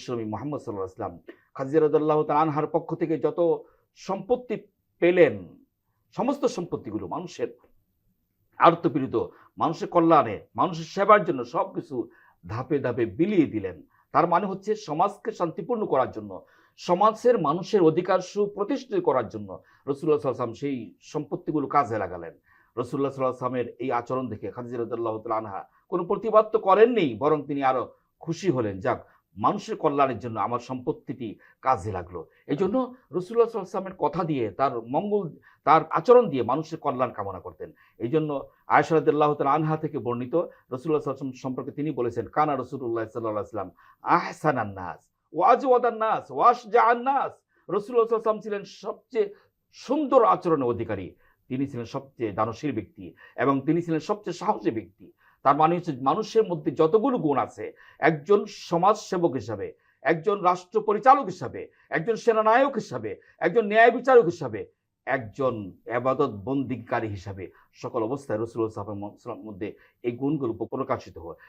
বিশ্বনবী মোহাম্মদ সাল্লাহ ইসলাম খাজিরাদুল্লাহ আনহার পক্ষ থেকে যত সম্পত্তি পেলেন, সমস্ত সম্পত্তিগুলো মানুষের আর্তপীড়িত, মানুষের কল্যাণে, মানুষের সেবার জন্য সব কিছু ধাপে ধাপে বিলিয়ে দিলেন। তার মানে হচ্ছে সমাজকে শান্তিপূর্ণ করার জন্য, সমাজের মানুষের অধিকার সুপ্রতিষ্ঠিত করার জন্য রসুল্লাহ সাল্লাম সেই সম্পত্তিগুলো কাজে লাগালেন। রসুল্লাহ সাল্লাহ সাল্লামের এই আচরণ দেখে খাদিজারদুল্লাহ আনহা কোনো প্রতিবাদ তো করেননি, বরং তিনি আরও খুশি হলেন। যাক মানুষের কল্যাণের জন্য আমার সম্পত্তিটি কাজে লাগল। এই জন্য রসুল্লাহ সাল্লামের কথা দিয়ে, তার মঙ্গল, তার আচরণ দিয়ে মানুষের কল্যাণ কামনা করতেন। এই জন্য আয়সারদুল্লাহ আনহা থেকে বর্ণিত রসুল্লাহ সাল্লাম সম্পর্কে তিনি বলেছেন, কানা রসুল্লাহ সাল্লাহ সাল্লাম আহসান নাস ওয়াজ ওয়াদান্নাস ওয়াশ জাহান্নাস রসুল্লাহ সাল্লাম ছিলেন সবচেয়ে সুন্দর আচরণের অধিকারী। তিনি ছিলেন সবচেয়ে দানশীল ব্যক্তি এবং তিনি ছিলেন সবচেয়ে সাহসী ব্যক্তি। তার মানে হচ্ছে মানুষের মধ্যে যতগুলো গুণ আছে, একজন সমাজ সেবক হিসাবে, একজন রাষ্ট্র পরিচালক হিসাবে, একজন সেনানায়ক হিসাবে, একজন ন্যায় বিচারক হিসাবে, একজন আবাদত বন্দিকারী হিসাবে সকল অবস্থায় রসুল সাহেবের মধ্যে এই গুণগুলো প্রকাশিত হয়।